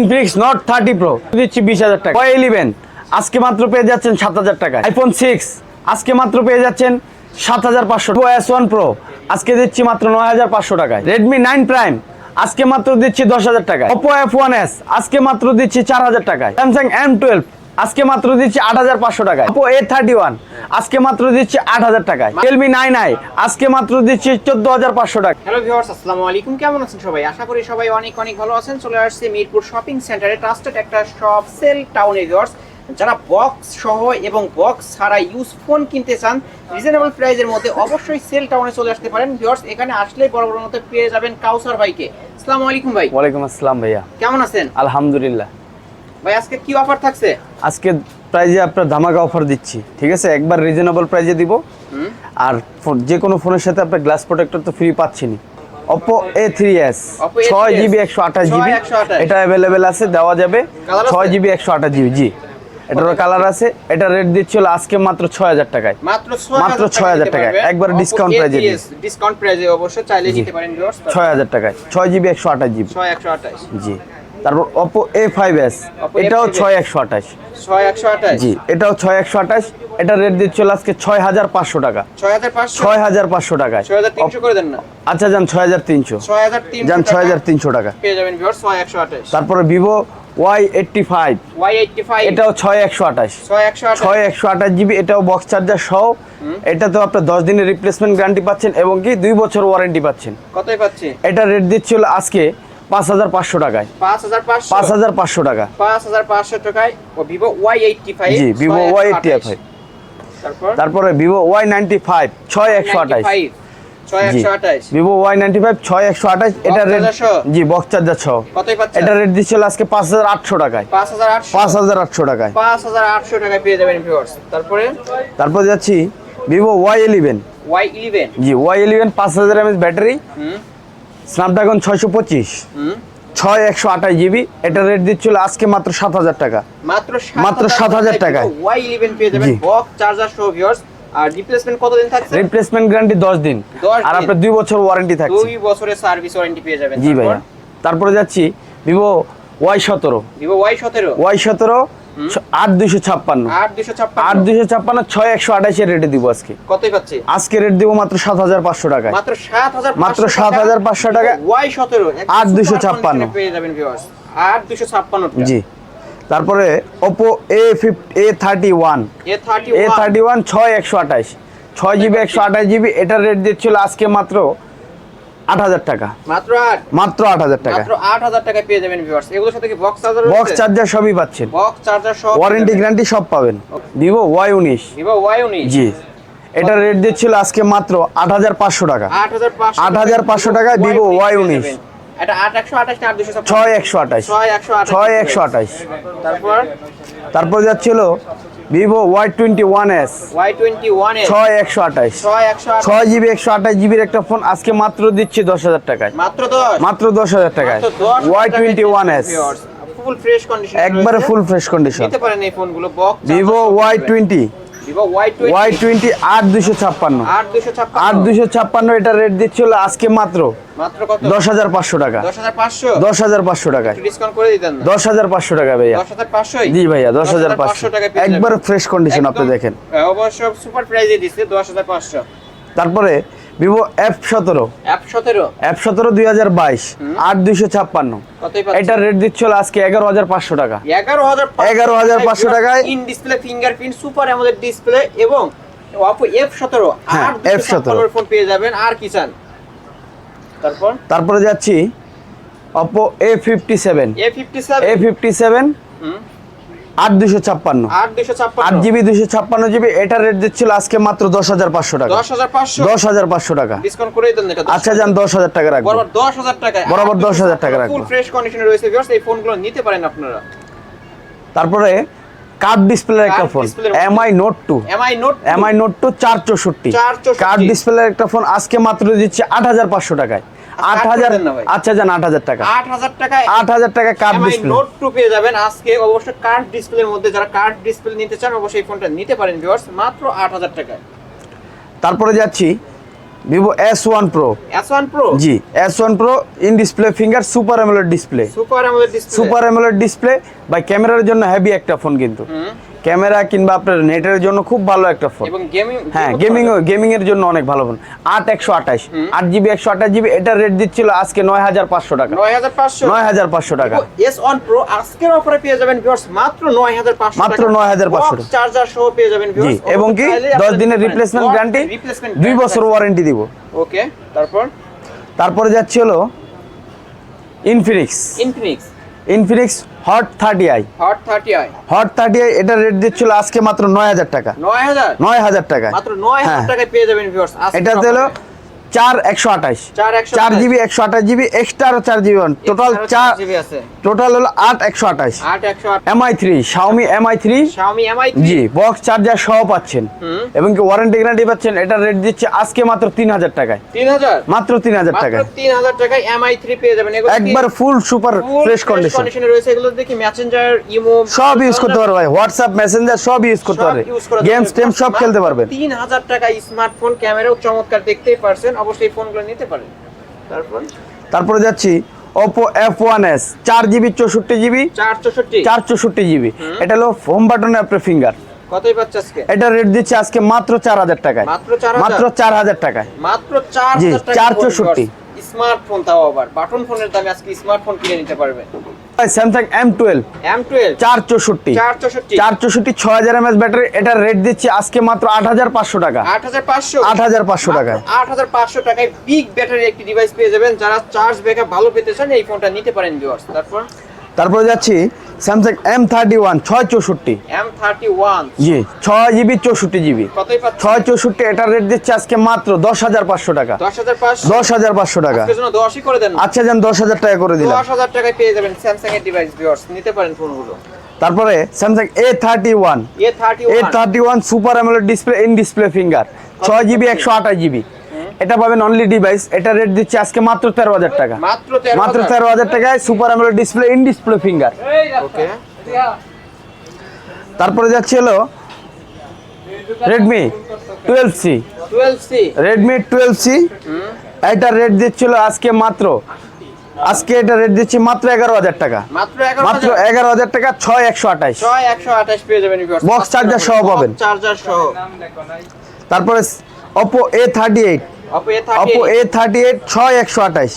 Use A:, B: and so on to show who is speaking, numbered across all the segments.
A: Infinix not thirty pro দিচ্ছি বিশ হাজার টাকা। ওয়াই ইলেভেন আজকে মাত্র পেয়ে যাচ্ছেন সাত হাজার টাকা। আইফোন সিক্স আজকে মাত্র পেয়ে যাচ্ছেন সাত হাজার পাঁচশো। এস ওয়ান প্রো আজকে দিচ্ছি মাত্র নয় হাজার পাঁচশো টাকায়। রেডমি নাইন প্রাইম আজকে মাত্র দিচ্ছি দশ হাজার টাকায়। ওপো এফ ওয়ান এস আজকে মাত্র দিচ্ছি চার হাজার টাকায়। স্যামসাং এম টুয়েলভ আজকে মাত্র দিচ্ছি আট হাজার পাঁচশো টাকায়। ওপো এ থার্টি ওয়ান আজকে মাত্র দিচ্ছি আট হাজার টাকায়। রিয়েলমি নাইন আই আজকে মাত্র দিচ্ছি চোদ্দ হাজার পাঁচশো টাকা
B: হ্যালো ভিউয়ার্স আসসালামু আলাইকুম। কেমন আছেন সবাই? আশা করি সবাই অনেক অনেক ভালো আছেন। চলে আসছে মিরপুর শপিং সেন্টারে ট্রাস্টেড একটা শপ সেল টাউনে ভিউয়ার্স যারা বক্স সহ এবং বক্স ছাড়া ইউজ ফোন কিনতে চান রিজনেবল প্রাইজের মধ্যে অবশ্যই সেল টাউনে চলে আসতে পারেন। ভিউয়ার্স এখানে আসলেই বড় বড় মতো পেয়ে যাবেন কাউসার ভাইকে। আসসালামু আলাইকুম ভাই।
A: ওয়ালাইকুম আসসালাম ভাইয়া।
B: কেমন আছেন?
A: আলহামদুলিল্লাহ।
B: ভাই আজকে কি অফার থাকছে?
A: আজকে প্রাইজে আপনার ধামাকা অফার দিচ্ছি ঠিক আছে? একবার রিজনেবল প্রাইজে দিব। আর যে কোনো ফোনের সাথে আপনার গ্লাস প্রোটেক্টর তো free পাচ্ছেনি। Oppo A three S
B: Oppo
A: ছয়
B: A3s
A: জিবি একশো আঠাশ। জিবি এটা অ্যাভেলেবেল আছে দেওয়া যাবে? ছয় জিবি একশো আঠাশ জিবি জি। এটারও কালার আছে। এটা রেট দিচ্ছিল আজকে মাত্র ছয় হাজার টাকায়।
B: মাত্র
A: মাত্র 6000 টাকায়, একবারে price এ
B: ডিসকাউন্ট প্রাইজে অবশ্যই চাইলে নিতে পারেন
A: ছয় হাজার টাকায়। ছয় জিবি একশো আঠাশ জিবি
B: 6128
A: জি। তারপর Oppo A five S
B: Oppo
A: এটাও
B: A5s
A: ছয় একশো আঠাশ?
B: 6128
A: জি এটাও ছয় একশো আঠাশ। এটা রেট দিচ্ছিল আজকে ছয় হাজার পাঁচশো টাকা।
B: 6500
A: ছয় হাজার পাঁচশো টাকায়
B: 6300 করে দেন না।
A: আচ্ছা যান ছয় হাজার তিনশো।
B: 6300
A: যান ছয় হাজার তিনশো টাকা।
B: পেয়ে যাবেন ভিউয়ার্স 6128
A: তারপরে এইটটি ফাইভ
B: Y85
A: এটাও ছয় একশো আঠাশ।
B: 6128
A: ছয় একশো আঠাশ জিবি এটাও বক্স চার্জার সহ। এটা তো আপনার দশ দিনের রিপ্লেসমেন্ট গ্যারান্টি পাচ্ছেন এবং কি দুই বছর ওয়ারেন্টি পাচ্ছেন।
B: কতই পাচ্ছি
A: এটা রেট দিচ্ছিল আজকে পাঁচ হাজার পাঁচশো টাকায়।
B: 5500
A: পাঁচ হাজার পাঁচশো টাকা।
B: 5500 টাকায় ও ভিভো Y85
A: জি ভিভো ওয়াই এইটটি ফাইভ
B: তারপরে?
A: ভিভো ওয়াই নাইনটি ফাইভ ছয় একশো আঠাশ।
B: 95 6128
A: ভিভো ওয়াই নাইনটি ফাইভ ছয় একশো আঠাশ। এটা রেট জি বক্স চার্জার
B: পাচ্ছি
A: এটা রেট দিচ্ছিল আজকে পাঁচ হাজার আটশো টাকায়।
B: 5800
A: পাঁচ হাজার আটশো টাকায়।
B: 5800 টাকায় পেয়ে যাবেন ভিউয়ার্স তারপরে?
A: তারপর যাচ্ছি ভিভো ওয়াই ইলেভেন
B: Y11
A: জি ওয়াই ইলেভেন পাঁচ হাজার এমএস ব্যাটারি স্ন্যাপড্রাগন ছয়শো পঁচিশ। ছয় একশো আঠাশ জিবি। এটা রেট দিচ্ছিল আজকে মাত্র সাত হাজার টাকা।
B: মাত্র
A: মাত্র 7,000 টাকায়।
B: Y11 পেয়ে যাবেন। বক্স চার্জার সহ ভিউয়ার্স আর রিপ্লেসমেন্ট কতদিন থাকছে?
A: রিপ্লেসমেন্ট গ্যারান্টি দশ দিন।
B: 10
A: আর আপনার দুই বছর ওয়ারেন্টি থাকছে।
B: দুই বছরের সার্ভিস ওয়ারেন্টি পেয়ে যাবেন
A: জি ভাইয়া। তারপরে যাচ্ছি ভিভো ওয়াই সতেরো।
B: ভিভো Y17
A: ওয়াই সতেরো আট দুইশো ছাপ্পান্ন। আট দুইশো ছাপ্পান্ন। ছয় একশো আঠাশের রেটে দিব আজকে।
B: কতই পাচ্ছি?
A: আজকে রেট দিব মাত্র সাত হাজার পাঁচশো টাকায়।
B: মাত্র 7500
A: মাত্র 7,500 টাকা।
B: Y17
A: আট 256
B: পেয়ে যাবেন ভিউয়ার্স 8256
A: জি। তারপরে Oppo A fifty A thirty one A thirty one ছয় একশো আঠাশ। ছয় জিবি একশো আঠাশ জিবি এটার রেট দিচ্ছিল আজকে মাত্র আট হাজার টাকা।
B: মাত্র 8
A: মাত্র আট হাজার টাকা।
B: মাত্র 8000 টাকায় পেয়ে যাবেন ভিউয়ার্স এগুলোর সাথে কি বক্স চার্জার
A: বক্স চার্জার সবই পাচ্ছেন।
B: বক্স চার্জার সহ
A: ওয়ারেন্টি গ্যারান্টি সব পাবেন। ভিভো ওয়াই উনিশ।
B: ভিভো Y19
A: জি। এটার রেট দিচ্ছিল আজকে মাত্র আট হাজার পাঁচশো টাকা।
B: 8500
A: 8,500 টাকায় Vivo Y19
B: এটা 8128 না 8256
A: ছয় একশো আঠাশ।
B: 6128
A: ছয় একশো আঠাশ।
B: তারপর?
A: তারপর যাচ্ছিল Vivo Y twenty one S
B: Y twenty one
A: ছয় একশো আঠাশ।
B: 6128
A: ছয় জিবি একশো আঠাশ জিবির একটা ফোন আজকে মাত্র দিচ্ছি দশ হাজার টাকায়।
B: মাত্র 10
A: মাত্র দশ হাজার টাকায়।
B: মাত্র 10
A: Y twenty one S
B: full fresh condition
A: একবারে ফুল ফ্রেশ কন্ডিশন
B: নিতে পারেন এই ফোনগুলো box
A: Vivo Y twenty
B: Y20
A: Y twenty আট দুশো ছাপ্পান্ন।
B: 8256
A: আট দুশো ছাপ্পান্ন এটা রেট আজকে মাত্র।
B: মাত্র কত?
A: দশ হাজার পাঁচশো টাকা।
B: 10500
A: দশ হাজার পাঁচশো টাকা
B: ডিসকাউন্ট করে দিতেন। না
A: দশ হাজার পাঁচশো টাকা ভাইয়া।
B: 10500
A: জি ভাইয়া দশ হাজার পাঁচশো।
B: টাকা
A: একবার ফ্রেশ কন্ডিশন আপনি দেখেন।
B: অবশ্য সুপার প্রাইজে দিচ্ছে 10500
A: তারপরে ভিভো এফ সতেরো।
B: অ্যাপ 17
A: এফ সতেরো দুই হাজার বাইশ আট দুইশো ছাপ্পান্ন। এটার রেট দিচ্ছিল আজকে এগারো হাজার পাঁচশো টাকা।
B: 11500
A: 11,500 টাকায়
B: in display fingerprint super AMOLED display এবং Oppo F17
A: হ্যাঁ,
B: আর
A: F17
B: F17 ফোন পেয়ে যাবেন। আর কি চান? তারপর?
A: তারপরে যাচ্ছি Oppo A fifty seven
B: A57
A: A fifty seven
B: হুম।
A: আট দুশো ছাপ্পান্ন।
B: 8256
A: আট জিবি দুশো ছাপ্পান্ন জিবি এটার রেট দিচ্ছিল আজকে মাত্র দশ হাজার পাঁচশো টাকা। দশ হাজার পাঁচশো? টাকা।
B: এটা
A: আচ্ছা যান দশ হাজার টাকা রাখব।
B: বরাবর 10000 টাকা।
A: বরাবর 10,000 টাকা রাখব।
B: ফ্রেশ কন্ডিশনে রয়েছে এই ফোনগুলো নিতে পারেন আপনারা।
A: তারপরে কার্ড ডিসপ্লে একটা phone. Mi Note two
B: Mi Note
A: two চার চৌষট্টি
B: 464
A: কার্ড ডিসপ্লে একটা ফোন আজকে মাত্র দিচ্ছে আট হাজার পাঁচশো টাকায়। আট হাজার। আচ্ছা যান আট হাজার টাকা।
B: 8000 টাকায়
A: আট হাজার টাকা কার্ড ডিসপ্লে
B: নোট 2 পেয়ে যাবেন। আজকে অবশ্যই কার্ড ডিসপ্লের মধ্যে যারা কার্ড ডিসপ্লে নিতে চান অবশ্যই এই ফোনটা নিতে পারেন ভিউয়ার্স মাত্র 8000 টাকায়।
A: তারপরে যাচ্ছি Vivo S one Pro
B: S one Pro
A: G S one Pro in display finger super AMOLED display
B: super AMOLED display
A: super AMOLED display বা ক্যামেরার জন্য হেভি একটা ফোন কিন্তু। ক্যামেরা কিংবা আপনার নেটের জন্য খুব ভালো একটা ফোন
B: গেমিং
A: হ্যাঁ গেমিং গেমিং এর জন্য অনেক ভালো ফোন আট একশো আঠাশ। আট জিবি একশো আঠাশ জিবি এটা রেট দিচ্ছিল আজকে নয় হাজার পাঁচশো টাকা।
B: নয় হাজার পাঁচশো।
A: নয় হাজার পাঁচশো টাকা।
B: এস ওয়ান প্রো আজকের অফারে পেয়ে যাবেন ভিউয়ার্স মাত্র নয় হাজার পাঁচশো
A: মাত্র 9,500 টাকা।
B: চার্জার সহ পেয়ে যাবেন ভিউয়ার্স
A: এবং কি? দশ দিনের রিপ্লেসমেন্ট গ্যারান্টি দুই বছর ওয়ারেন্টি দিব।
B: ওকে তারপর?
A: তারপরে যাচ্ছে হলো Infinix
B: Infinix
A: Infinix Hot thirty I
B: Hot thirty I
A: Hot thirty I এটা রেট দিচ্ছিল আজকে মাত্র নয় হাজার টাকা।
B: নয় হাজার?
A: নয় হাজার টাকা
B: মাত্র নয় হাজার
A: হ্যাঁ।
B: টাকায় পেয়ে যাবেন ভিউয়ার্স
A: এটা হলো চার একশো আঠাশ।
B: চার
A: জিবি একশো আঠাশ জিবি এক্সট্রা আরও চার জিবি টোটাল চার টোটাল হলো আট একশো আঠাশ। Mi three Xiaomi Mi three জি বক্স চার্জার সহ পাচ্ছেন। এবং কি ওয়ারেন্টি গ্যারান্টি পাচ্ছেন এটা রেট দিচ্ছে আজকে মাত্র তিন হাজার টাকায়। মাত্র তিন হাজার টাকায়।
B: তিন হাজার টাকায় এমআই থ্রি পেয়ে যাবেন।
A: একবার ফুল সুপার ফ্রেশ কন্ডিশন
B: রয়েছে এগুলো দেখি মেসেঞ্জার ইমো
A: সব ইউজ করতে পারবে ভাই। হোয়াটসঅ্যাপ মেসেঞ্জার সব ইউজ করতে পারবে। গেমস টেম সব খেলতে পারবেন।
B: তিন হাজার টাকা স্মার্টফোন ক্যামেরাও চমৎকার দেখতেই পারছেন। অবশ্যই ফোনগুলো নিতে পারেন। তারপর?
A: তারপরে যাচ্ছি ওপো এফ ওয়ান এস চার জিবি চৌষট্টি জিবি
B: চার চৌষট্টি।
A: চার চৌষট্টি জিবি। এটা হলো হোম বাটনে আপনার ফিঙ্গার
B: কতই পাচ্ছে আজকে?
A: এটা রেট দিচ্ছে আজকে মাত্র চার হাজার টাকায়।
B: মাত্র 4,000?
A: মাত্র চার হাজার টাকায়।
B: মাত্র চার টাকা
A: 464
B: স্মার্টফোন তাও আবার। বাটন ফোনের দামে আজকে স্মার্টফোন কিনে নিতে পারবেন
A: Samsung M twelve
B: M twelve
A: চার চৌষট্টি।
B: চার চৌষট্টি।
A: ছয় হাজার এমএস ব্যাটারি এটা রেট দিচ্ছি আজকে মাত্র আট হাজার পাঁচশো টাকা।
B: আট হাজার পাঁচশো।
A: আট হাজার পাঁচশো টাকায়
B: আট হাজার পাঁচশো টাকায় বিগ ব্যাটারি একটি ডিভাইস পেয়ে যাবেন। যারা চার্জ ব্যাকআপ ভালো পেতে চান এই ফোনটা নিতে পারেন ভিউয়ার্স তারপর?
A: তারপরে যাচ্ছি স্যামসাং এম থার্টি ওয়ান ছয় চৌষট্টি।
B: এম থার্টি ওয়ান
A: জি ছয় জিবি চৌষট্টি জিবি ছয় চৌষট্টি এটা রেট দিচ্ছে আজকে মাত্র দশ হাজার পাঁচশো টাকা।
B: দশ হাজার পাঁচশো?
A: টাকা।
B: দশই করে দেন।
A: আচ্ছা যান দশ হাজার টাকা করে দিলাম।
B: দশ হাজার টাকায় পেয়ে যাবেন স্যামসাং এর ডিভাইস ভিউয়ার্স নিতে পারেন ফোনগুলো।
A: তারপরে Samsung A thirty one A thirty one super AMOLED display in display finger ছয় জিবি একশো আঠাশ জিবি এটা পাবেন অনলি ডিভাইস এটা রেট দিচ্ছে আজকে মাত্র তেরো হাজার টাকা।
B: মাত্র তেরো
A: হাজার। টাকায় super AMOLED display in display finger
B: okay
A: তারপরে যাচ্ছে হলো Redmi twelve C Redmi twelve C এটা রেট দিচ্ছিল আজকে মাত্র। আজকে এটা রেট দিচ্ছি মাত্র এগারো হাজার টাকা।
B: মাত্র এগারো
A: মাত্র
B: হাজার
A: টাকা ছয় একশো আঠাশ।
B: পেয়ে যাবেন
A: Box charger সহ পাবেন।
B: চার্জার সহ।
A: তারপরে Oppo A thirty eight
B: Oppo A thirty
A: eight ছয় একশো আঠাশ।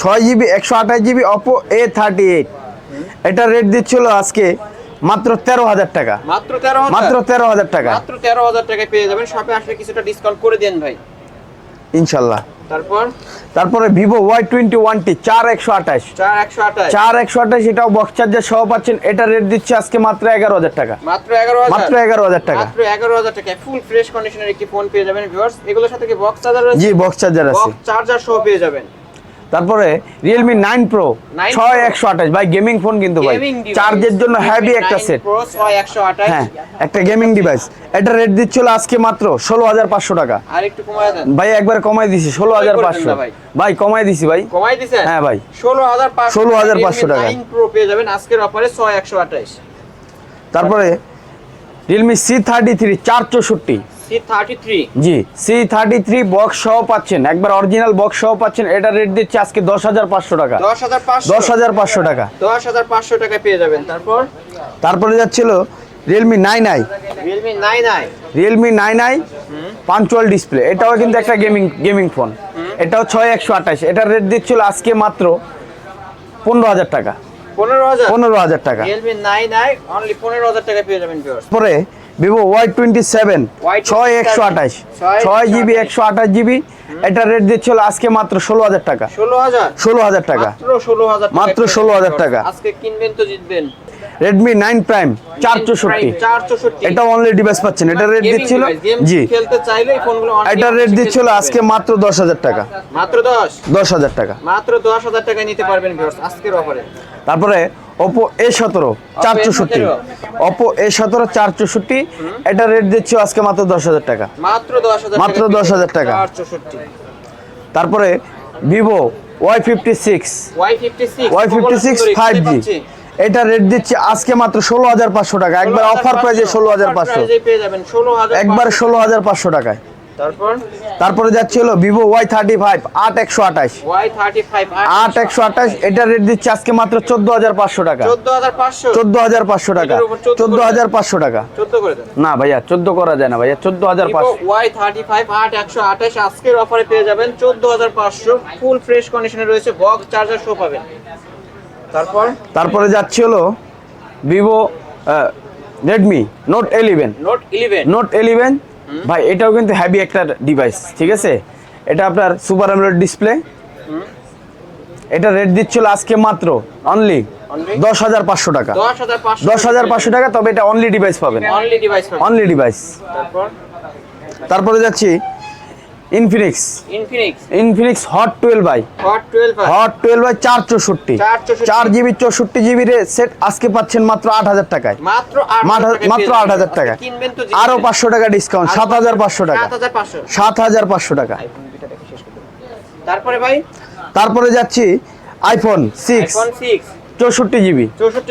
A: ছয় জিবি একশো আঠাশ GB Oppo A thirty eight এটা রেট দিচ্ছিল আজকে মাত্র তেরো হাজার টাকা।
B: মাত্র তেরো হাজার।
A: মাত্র তেরো হাজার টাকা।
B: মাত্র তেরো হাজার টাকায় পেয়ে যাবেন। শপে আসলে কিছুটা ডিসকাউন্ট করে দেন ভাই।
A: ইনশাল্লাহ।
B: তারপর?
A: তারপরে ভিভো ওয়াই টোয়েন্টি ওয়ানটি চার একশো আঠাশ।
B: চার একশো আঠাশ।
A: চার একশো আঠাশ এটাও বক্স চার্জার সহ পাচ্ছেন। এটা রেট দিচ্ছে আজকে মাত্র এগারো হাজার টাকা।
B: মাত্র এগারো হাজার।
A: মাত্র এগারো হাজার টাকা।
B: মাত্র এগারো হাজার টাকা। ফুল ফ্রেশ কন্ডিশনের একটি ফোন পেয়ে যাবেন ভিউয়ার্স এগুলোর সাথে কি বক্স চার্জার
A: জি বক্স চার্জার আছে।
B: চার্জার সহ পেয়ে যাবেন।
A: তারপরে রিয়েলমি নাইন প্রো ছয় একশো আঠাশ। ভাই গেমিং ফোন কিন্তু ভাই। চার্জের জন্য হ্যাভি একটা
B: 9
A: সেট হ্যাঁ একটা গেমিং ডিভাইস এটা রেট দিচ্ছিল আজকে মাত্র ষোলো হাজার পাঁচশো টাকা। ভাই একবার কমাই দিছি ষোলো হাজার পাঁচশো।
B: ভাই।
A: কমাই দিছি ভাই।
B: কমাই দিছেন?
A: হ্যাঁ ভাই।
B: ষোলো হাজার ষোলো
A: হাজার পাঁচশো
B: টাকা। প্রো পেয়ে যাবেন আজকের অফারে ছয় একশো আঠাশ।
A: তারপরে রিয়েলমি সি থার্টি থ্রি চার চৌষট্টি। জি সি থার্টি থ্রি বক্স সহ পাচ্ছেন। একবার অরিজিনাল বক্স সহ পাচ্ছেন। এটা রেট দিচ্ছে আজকে দশ হাজার পাঁচশো টাকা।
B: দশ হাজার পাঁচশো।
A: দশ হাজার পাঁচশো টাকা।
B: দশ হাজার পাঁচশো টাকা পেয়ে যাবেন। তারপর?
A: তারপরে যাচ্ছিল Realme nine I
B: Realme nine I
A: Realme nine I punch hole display এটাও কিন্তু একটা গেমিং গেমিং ফোন এটাও ছয় একশো আঠাশ। এটার রেট দিচ্ছিল আজকে মাত্র পনেরো হাজার টাকা।
B: পনেরো হাজার?
A: পনেরো হাজার টাকা।
B: রিয়েলমি নাইন আই অনলি পনেরো হাজার টাকা পেয়ে যাবেন
A: পরে ভিভো ওয়াই টোয়েন্টি সেভেন ছয় একশো আঠাশ
B: ছয়
A: জিবি একশো আঠাশ জিবি। এটা রেট দিচ্ছিল আজকে মাত্র ষোলো হাজার টাকা।
B: ষোলো হাজার?
A: ষোলো হাজার টাকা।
B: মাত্র ষোলো হাজার টাকা।
A: মাত্র
B: পেয়ে
A: 16,000
B: যাবেন
A: টাকা।
B: viewers। আজকে কিনবেন তো জিতবেন।
A: রেডমি নাইন প্রাইম চার চৌষট্টি। এটা অনলি ডিভাইস পাচ্ছেন। এটা রেট দিচ্ছিল জি।
B: খেলতে চাইলে এই ফোনগুলো অনেক
A: এটা রেট দিচ্ছিল আজকে মাত্র দশ হাজার টাকা।
B: মাত্র দশ?
A: দশ হাজার টাকা।
B: মাত্র দশ হাজার টাকায় নিতে পারবেন ভিউয়ার্স আজকের অফারে
A: তারপরে ওপো এ সতেরো চার চৌষট্টি।
B: A17
A: ওপো এ সতেরো চার চৌষট্টি। এটা রেট দিচ্ছ আজকে মাত্র দশ হাজার টাকা।
B: মাত্র দশ হাজার
A: মাত্র 10,000 টাকা। তারপরে Vivo Y fifty six
B: Y fifty six
A: five G এটা রেট দিচ্ছে আজকে মাত্র ষোলো হাজার পাঁচশো টাকা। একবার অফার প্রাইজে ষোলো হাজার পাঁচশো। একবার ষোলো হাজার পাঁচশো টাকায়।
B: তারপর?
A: তারপরে যাচ্ছে হলো ভিভো ওয়াই থার্টি ফাইভ আট একশো আঠাশ আট একশো আঠাশ এটা রেট দিচ্ছে আজকে মাত্র চোদ্দ হাজার পাঁচশো টাকা।
B: চোদ্দ হাজার পাঁচশো?
A: টাকা।
B: এটার উপর 14
A: চোদ্দ হাজার পাঁচশো টাকা। না ভাইয়া চোদ্দ করা যায় না ভাইয়া চোদ্দ হাজার পাঁচশো।
B: ওয়াই থার্টি ফাইভ আট একশো আঠাশ আজকের অফারে পেয়ে যাবেন চোদ্দ হাজার পাঁচশো। ফুল ফ্রেশ কন্ডিশনে রয়েছে বক্স চার্জার শো পাবেন। তারপর?
A: তারপরে যাচ্ছে হলো Vivo Redmi Note eleven
B: Note eleven
A: Note eleven ভাই এটাও কিন্তু হ্যাভি একটা ডিভাইস ঠিক আছে? এটা আপনার সুপার অ্যামোলেড ডিসপ্লে এটা রেট দিচ্ছিল আজকে মাত্র অনলি দশ হাজার পাঁচশো টাকা।
B: দশ হাজার পাঁচশো
A: টাকা। তবে এটা অনলি ডিভাইস পাবেন।
B: অনলি ডিভাইস
A: অনলি ডিভাইস
B: তারপরে
A: যাচ্ছি। Infinix
B: Infinix
A: Infinix Hot twelve by
B: Hot twelve
A: Hot twelve বাই চার চৌষট্টি
B: 464
A: চার জিবি চৌষট্টি জিবি রে সেট আজকে পাচ্ছেন মাত্র আট হাজার টাকায়।
B: মাত্র আট
A: মাত্র- মাত্র আট হাজার টাকা
B: কিনবেন তো
A: আরও পাঁচশো টাকা ডিসকাউন্ট সাত হাজার পাঁচশো টাকা।
B: সাত হাজার পাঁচশো।
A: সাত হাজার পাঁচশো টাকা।
B: তারপরে ভাই?
A: তারপরে যাচ্ছি আইফোন সিক্স
B: আইফোন সিক্স
A: চৌষট্টি জিবি।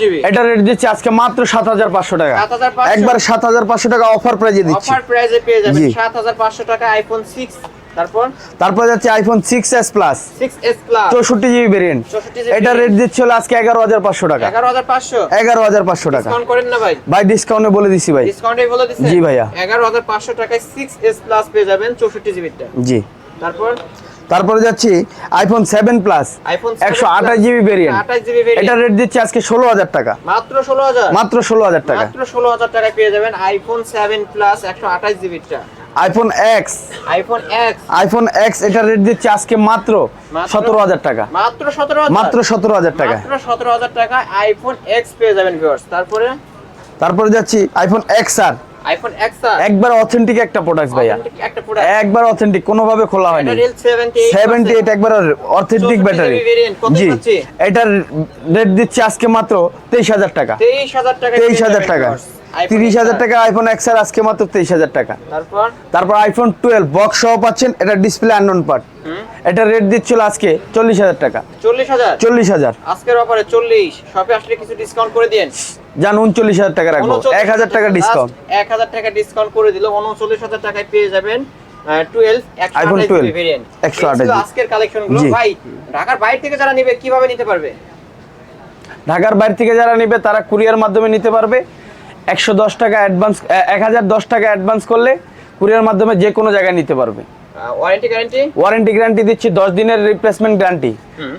B: জিবি।
A: এটা রেট দিচ্ছে আজকে মাত্র সাত হাজার পাঁচশো টাকা।
B: 7,500
A: একবার সাত হাজার পাঁচশো টাকা অফার প্রাইজে দিচ্ছি।
B: অফার প্রাইসে পেয়ে যাবেন। সাত হাজার পাঁচশো টাকা আইফোন সিক্স তারপর?
A: তারপরে যাচ্ছে iPhone six S plus
B: six S plus
A: চৌষট্টি জিবি ভেরিয়েন্ট
B: 64
A: এটা রেট দিচ্ছে হলো আজকে এগারো হাজার পাঁচশো টাকা।
B: এগারো হাজার পাঁচশো।
A: এগারো হাজার পাঁচশো টাকা।
B: ডিসকাউন্ট করেন না ভাই।
A: ভাই ডিসকাউন্টে বলে দিছি ভাই।
B: ডিসকাউন্টে বলে দিচ্ছেন
A: জি ভাইয়া।
B: এগারো হাজার পাঁচশো টাকায় সিক্স এস প্লাস পেয়ে যাবেন চৌষট্টি জিবিটা
A: জি।
B: তারপর?
A: তারপরে যাচ্ছি আইফোন সেভেন প্লাস
B: আইফোন
A: একশো আঠাশ জিবি ভেরিয়েন্ট এটা রেট দিচ্ছে আজকে ষোলো হাজার টাকা।
B: মাত্র ষোলো হাজার?
A: মাত্র ষোলো হাজার টাকা।
B: মাত্র ষোলো হাজার টাকায় পেয়ে যাবেন আইফোন সেভেন প্লাস একশো আঠাশ জিবিটা
A: iPhone X
B: iPhone X
A: iPhone X এটা রেট দিচ্ছে আজকে মাত্র
B: মাত্র-
A: সতেরো হাজার টাকা।
B: মাত্র সতেরো
A: মাত্র সতেরো হাজার টাকা।
B: মাত্র সতেরো হাজার টাকা আইফোন এক্স পেয়ে যাবেন ভিউয়ার্স তারপরে?
A: তারপরে যাচ্ছি iPhone X R.
B: IPhone X R?
A: একবার অথেন্টিক একটা প্রোডাক্ট ভাইয়া।
B: একটা প্রোডাক্ট
A: একবার অথেন্টিক কোনোভাবে খোলা হয়নি।
B: রিয়েল 78
A: 78 এইট একবার অথেন্টিক ব্যাটারি জি। এটার রেট দিচ্ছে আজকে মাত্র তেইশ হাজার টাকা।
B: তেইশ হাজার টাকা
A: তেইশ হাজার টাকা। তিরিশ হাজার টাকা আইফোন এক্স আর আজকে মাত্র তেইশ হাজার টাকা।
B: তারপর?
A: আইফোন টুয়েলভ বক্স সহ পাচ্ছেন এটা ডিসপ্লে আননোন পার্ট এটা রেট দিচ্ছিল আজকে চল্লিশ হাজার টাকা।
B: চল্লিশ হাজার?
A: চল্লিশ হাজার।
B: আজকের অফারে চল্লিশ। শপে আসলে কিছু ডিসকাউন্ট করে দিন
A: যান উনচল্লিশ হাজার টাকা রাখব। এক হাজার টাকা ডিসকাউন্ট
B: এক হাজার টাকা ডিসকাউন্ট করে দিল। উনচল্লিশ হাজার টাকায় পেয়ে যাবেন টুয়েলভ
A: iPhone 12,
B: ভেরিয়েন্ট
A: 128
B: আজকের
A: কালেকশনগুলো
B: ভাই ঢাকার বাইরে থেকে যারা নিবে কীভাবে নিতে পারবে?
A: ঢাকার বাইরে থেকে যারা নেবে তারা কুরিয়ার মাধ্যমে নিতে পারবে। একশো দশ টাকা অ্যাডভান্স এক হাজার দশ টাকা অ্যাডভান্স করলে কুরিয়ার মাধ্যমে যে কোনো জায়গায় নিতে পারবে।
B: ওয়ারেন্টি গ্যারান্টি
A: ওয়ারেন্টি গ্যারান্টি দিচ্ছি দশ দিনের রিপ্লেসমেন্ট গ্যারান্টি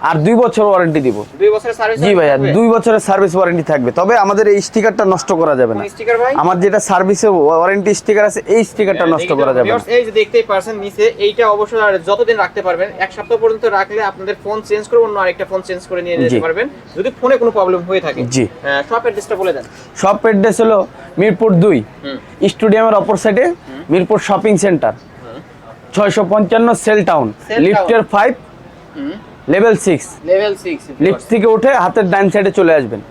A: আর দুই বছর ওয়ারেন্টি দিব।
B: দুই বছরের সার্ভিস
A: জি ভাইয়া দুই বছরের সার্ভিস ওয়ারেন্টি থাকবে। তবে আমাদের এই স্টিকারটা নষ্ট করা যাবে না।
B: স্টিকার ভাই?
A: আমার যেটা সার্ভিসে ওয়ারেন্টি স্টিকার আছে এই স্টিকারটা নষ্ট করা যাবে না।
B: এই যে দেখতেই পারছেন নিচে এইটা অবশ্যই আর যতদিন রাখতে পারবেন এক সপ্তাহ পর্যন্ত রাখলে আপনাদের ফোন চেঞ্জ করে অন্য আরেকটা ফোন চেঞ্জ করে নিয়ে যেতে পারবেন। যদি ফোনে কোনো প্রবলেম হয়ে থাকে
A: জি।
B: শপ অ্যাড্রেসটা বলে দেন।
A: সব অ্যাড্রেস হলো মিরপুর দুই
B: হুম।
A: স্টেডিয়ামের অপর সাইডে মিরপুর শপিং সেন্টার ছয়শো পঞ্চান্ন সেল টাউন লিফটের five level six
B: level six
A: lift থেকে উঠে হাতের ডান সাইডে চলে আসবেন।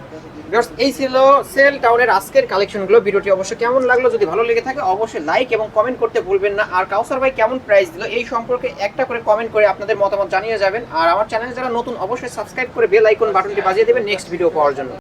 B: এই ছিল সেল টাউনের আজকের কালেকশনগুলো ভিডিওটি অবশ্যই কেমন লাগল যদি ভালো লেগে থাকে অবশ্যই লাইক এবং কমেন্ট করতে ভুলবেন না। আর কাউসার ভাই কেমন প্রাইস দিল এই সম্পর্কে একটা করে কমেন্ট করে আপনাদের মতামত জানিয়ে যাবেন। আর আমার চ্যানেলে যারা নতুন অবশ্যই সাবস্ক্রাইব করে বেল আইকন বাটনটি বাজিয়ে দেবেন নেক্সট ভিডিও পাওয়ার জন্য।